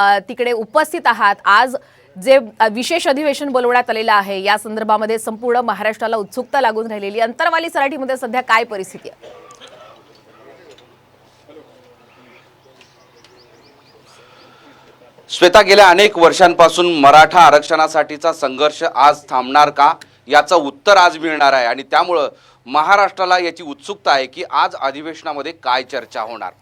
तिकडे उपस्थित आहात. आज जे विशेष अधिवेशन बोलवण्यात आलेलं आहे या संदर्भामध्ये संपूर्ण महाराष्ट्राला उत्सुकता लागून राहिलेली अंतरवाली सराठीमध्ये सध्या काय परिस्थिती आहे? श्वेता गेल्या अनेक वर्षांपासून मराठा आरक्षणासाठीचा संघर्ष आज थांबणार का? याचं उत्तर आज मिळणार आहे आणि त्यामुळं महाराष्ट्राला याची उत्सुकता आहे की आज अधिवेशनामध्ये काय चर्चा होणार.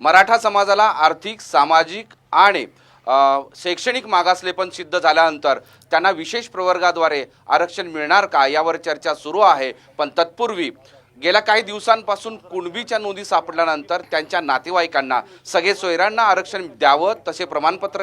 मराठा समाजाला आर्थिक सामाजिक आणि शैक्षणिक शैक्षणिक मागासलेपण सिद्ध झाल्यानंतर त्यांना विशेष प्रवर्गाद्वारे आरक्षण मिळणार का यावर चर्चा सुरू आहे. पण तत्पूर्वी गेल्या काही दिवसांपासून कुणबीच्या नोंदी सापडल्यानंतर त्यांच्या नातेवाईकांना सगळे सोयऱ्यांना आरक्षण द्यावं तसे प्रमाणपत्र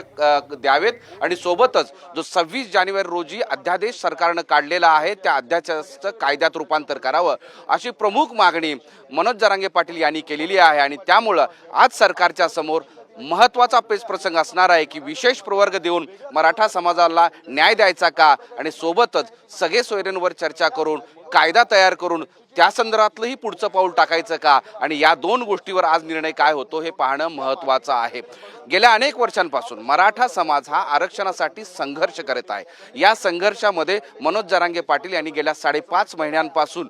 द्यावेत आणि सोबतच जो सव्वीस जानेवारी रोजी अध्यादेश सरकारनं काढलेला आहे त्या अध्यादेशाचं कायद्यात रूपांतर करावं अशी प्रमुख मागणी मनोज जरांगे पाटील यांनी केलेली आहे आणि त्यामुळं आज सरकारच्या समोर महत्त्वाचा पेच प्रसंग असणार आहे की विशेष प्रवर्ग देऊन मराठा समाजाला न्याय द्यायचा का? आणि सोबतच सगळे सोयऱ्यांवर चर्चा करून कायदा तयार करून त्या संदर्भातलंही पुढचं पाऊल टाकायचं का? आणि या दोन गोष्टीवर आज निर्णय काय होतो हे पाहणं महत्त्वाचं आहे. गेल्या अनेक वर्षांपासून मराठा समाज हा आरक्षणासाठी संघर्ष करत आहे. या संघर्षामध्ये मनोज जरांगे पाटील यांनी गेल्या साडेपाच महिन्यांपासून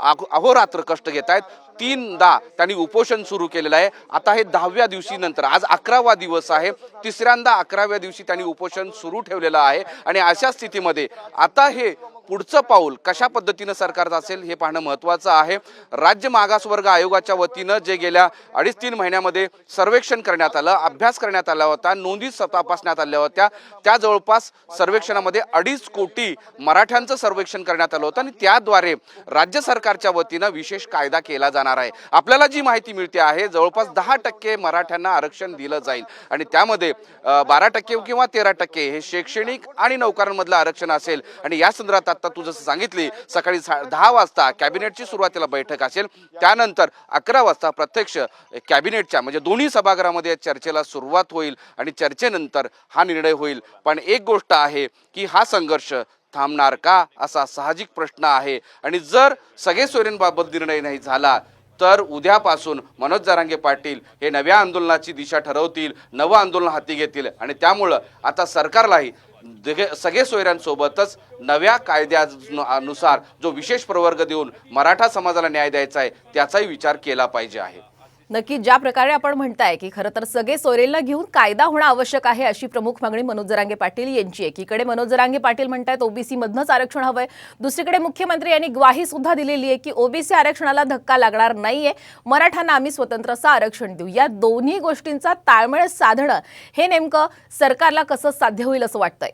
अहोरात्र कष्ट घेत आहेत तीनदा त्यांनी उपोषण सुरू केलेलं आहे. आता हे दहाव्या दिवशी नंतर आज अकरावा दिवस आहे. तिसऱ्यांदा अकराव्या दिवशी त्यांनी उपोषण सुरू ठेवलेलं आहे. आणि अशा स्थितीमध्ये आता हे पुढचं पाऊल कशा पद्धतीनं सरकारचं असेल हे पाहणं महत्त्वाचं आहे. राज्य मागासवर्ग आयोगाच्या वतीनं जे गेल्या अडीच तीन महिन्यामध्ये सर्वेक्षण करण्यात आलं अभ्यास करण्यात आला होता नोंदी तपासण्यात आल्या होत्या. त्या जवळपास सर्वेक्षणामध्ये अडीच कोटी मराठ्यांचं सर्वेक्षण करण्यात आलं होतं. आणि त्याद्वारे राज्य सरकारच्या वतीनं विशेष कायदा केला जाणार आहे. आपल्याला जी माहिती मिळते आहे जवळपास दहा टक्के मराठ्यांना आरक्षण दिलं जाईल. आणि त्यामध्ये बारा टक्के किंवा तेरा टक्के हे शैक्षणिक आणि नौकरांमधलं आरक्षण असेल. आणि या संदर्भात आता तू जसं सांगितली सकाळी सा- दहा वाजता कॅबिनेटची सुरुवातीला बैठक असेल. त्यानंतर अकरा वाजता प्रत्यक्ष कॅबिनेटच्या म्हणजे दोन्ही सभागृहामध्ये चर्चेला सुरुवात होईल आणि चर्चेनंतर हा निर्णय होईल. पण एक गोष्ट आहे की हा संघर्ष थांबणार का असा साहजिक प्रश्न आहे. आणि जर सगळे सोयऱ्यांबाबत निर्णय नाही झाला तर उद्यापासून मनोज जारांगे पाटील हे नव्या आंदोलनाची दिशा ठरवतील नवं आंदोलन हाती घेतील. आणि त्यामुळं आता सरकारलाही सगळे सोयऱ्यांसोबतच नव्या कायद्यानुसार जो विशेष प्रवर्ग देऊन मराठा समाजाला न्याय द्यायचा आहे त्याचाही विचार केला पाहिजे आहे. नक्की ज्या प्रकारे आपण म्हणताय की खरं तर सगळे सोयरेला घेऊन कायदा होणं आवश्यक आहे अशी प्रमुख मागणी मनोज जरांगे पाटील यांची एकीकडे मनोज जरांगे पाटील म्हणतायत ओबीसी मधनंच आरक्षण हवंय. दुसरीकडे मुख्यमंत्री यांनी ग्वाही सुद्धा दिलेली आहे की ओबीसी आरक्षणाला धक्का लागणार नाहीये. मराठ्यांना आम्ही स्वतंत्र असं आरक्षण देऊ. या दोन्ही गोष्टींचा ताळमेळ साधणं हे नेमकं सरकारला कसं साध्य होईल असं वाटतंय?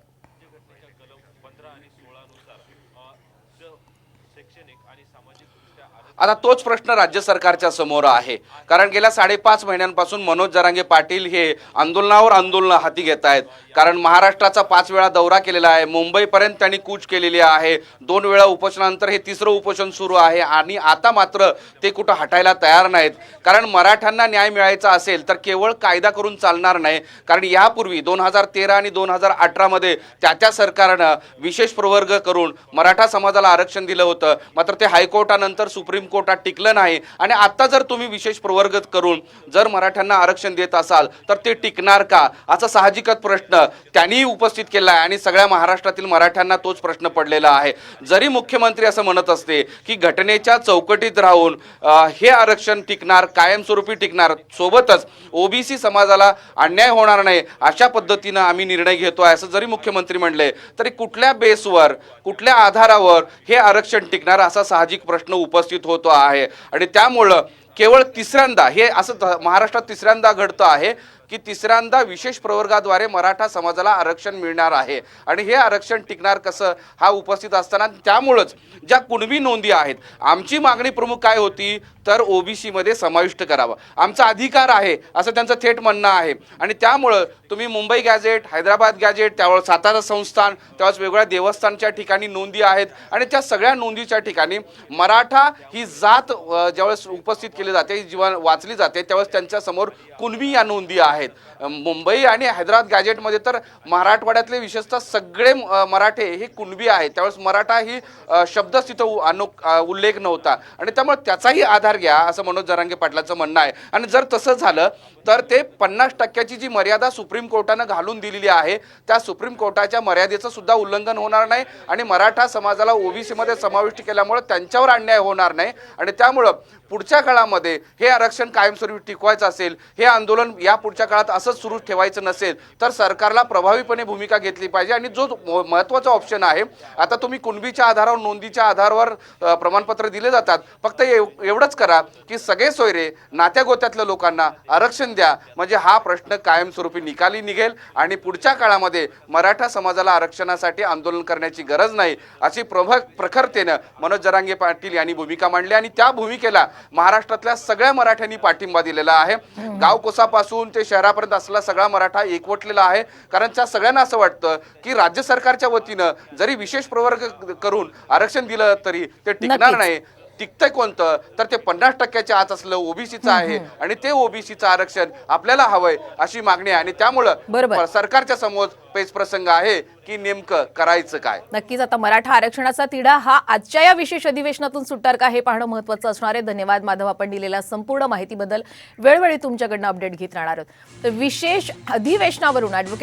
आता तोच प्रश्न राज्य सरकारच्या समोर आहे. कारण गेल्या साडेपाच महिन्यांपासून मनोज जरांगे पाटील हे आंदोलनावर आंदोलन हाती घेत आहेत. कारण महाराष्ट्राचा पाच वेळा दौरा केलेला आहे. मुंबईपर्यंत त्यांनी कूच केलेली आहे. दोन वेळा उपोषणानंतर हे तिसरं उपोषण सुरू आहे. आणि आता मात्र ते कुठं हटायला तयार नाहीत. कारण मराठ्यांना न्याय मिळायचा असेल तर केवळ कायदा करून चालणार नाही. कारण यापूर्वी दोन हजार तेरा आणि दोन हजार अठरामध्ये त्या त्या सरकारनं विशेष प्रवर्ग करून मराठा समाजाला आरक्षण दिलं होतं. मात्र ते हायकोर्टानंतर सुप्रीम कोर्टात टिकलं नाही. आणि आता जर तुम्ही विशेष प्रवर्ग करून जर मराठ्यांना आरक्षण देत असाल तर ते टिकणार का? असा साहजिकच प्रश्न त्यांनीही उपस्थित केला आहे आणि सगळ्या महाराष्ट्रातील मराठ्यांना तोच प्रश्न पडलेला आहे. जरी मुख्यमंत्री असं म्हणत असते की घटनेच्या चौकटीत राहून हे आरक्षण टिकणार कायमस्वरूपी टिकणार सोबतच ओबीसी समाजाला अन्याय होणार नाही अशा पद्धतीनं आम्ही निर्णय घेतोय असं जरी मुख्यमंत्री म्हणले तरी कुठल्या बेसवर कुठल्या आधारावर हे आरक्षण टिकणार असा साहजिक प्रश्न उपस्थित होतो आहे. आणि त्यामुळं केवळ तिसऱ्यांदा हे असं महाराष्ट्रात तिसऱ्यांदा घडतं आहे. की तिसऱ्यांदा विशेष प्रवर्गाद्वारे मराठा समाजाला आरक्षण मिळणार आहे. आणि हे आरक्षण टिकणार कसं? हा उपस्थित असताना त्यामुळंच ज्या कुणबी नोंदी आहेत आमची मागणी प्रमुख काय होती? तर ओबीसीमध्ये समाविष्ट करावं. आमचा अधिकार आहे असं त्यांचं थेट म्हणणं आहे. आणि त्यामुळं तुम्ही मुंबई गॅजेट हैदराबाद गॅजेट त्यावेळेस सातारा संस्थान त्यावेळेस वेगवेगळ्या देवस्थानच्या ठिकाणी नोंदी आहेत. आणि त्या सगळ्या नोंदीच्या ठिकाणी मराठा ही जात ज्यावेळेस उपस्थित केली जाते जीवन वाचली जाते त्यावेळेस त्यांच्यासमोर कुणबी या नोंदी आहेत. आहेत. मुंबई आणि हैदराबाद गॅजेटमध्ये तर मराठवाड्यातले विशेषतः सगळे मराठे हे कुणबी आहेत. त्यावेळेस मराठा ही शब्दच तिथं उ- अनु उल्लेख नव्हता. आणि त्यामुळे त्याचाही आधार घ्या असं मनोज जरांगे पाटलाचं म्हणणं आहे. आणि जर तसं झालं तर ते पन्नास टक्क्याची जी मर्यादा सुप्रीम कोर्टानं घालून दिलेली आहे त्या सुप्रीम कोर्टाच्या मर्यादेचं सुद्धा उल्लंघन होणार नाही. आणि मराठा समाजाला ओबीसीमध्ये समाविष्ट केल्यामुळे त्यांच्यावर अन्याय होणार नाही. आणि त्यामुळं पुढच्या काळामध्ये हे आरक्षण कायमस्वरूपी टिकवायचं असेल हे आंदोलन या पुढच्या काळात असंच सुरू ठेवायचं नसेल तर सरकारला प्रभावीपणे भूमिका घेतली पाहिजे. आणि जो महत्त्वाचा ऑप्शन आहे आता तुम्ही कुणबीच्या आधारावर नोंदीच्या आधारावर प्रमाणपत्र दिले जातात. फक्त एवढंच करा की सगळे सोयरे नात्या गोत्यातल्या लोकांना आरक्षण द्या. म्हणजे हा प्रश्न कायमस्वरूपी निकाली निघेल आणि पुढच्या काळामध्ये मराठा समाजाला आरक्षणासाठी आंदोलन करण्याची गरज नाही अशी प्रभ प्रखरतेनं मनोज जरांगे पाटील यांनी भूमिका मांडली. आणि त्या भूमिकेला महाराष्ट्रातल्या सगळ्या मराठ्यांनी पाठिंबा दिलेला आहे. गाव कोसापासून ते शहरापर्यंत असलेला सगळा मराठा एकवटलेला आहे. कारण त्या सगळ्यांना असं वाटतं की राज्य सरकारच्या वतीनं जरी विशेष प्रवर्ग करून आरक्षण दिलं तरी ते टिकणार. नाही. टिकतंय कोणतं? तर ते पन्नास टक्क्याच्या आत असलं ओबीसीचं आहे आणि ते ओबीसीचं आरक्षण आपल्याला हवंय अशी मागणी आहे. आणि त्यामुळं. सरकारच्या समोर पेच प्रसंग आहे की नेमकं करायचं काय? नक्कीच आता मराठा आरक्षणाचा तिढा हा आजच्या या विशेष अधिवेशनातून सुटणार का हे पाहणं महत्वाचं असणार आहे. धन्यवाद माधव आपण दिलेल्या संपूर्ण माहितीबद्दल. वेळोवेळी तुमच्याकडनं अपडेट घेत राहणार आहोत. तर विशेष अधिवेशनावरून ऍडव्होकेट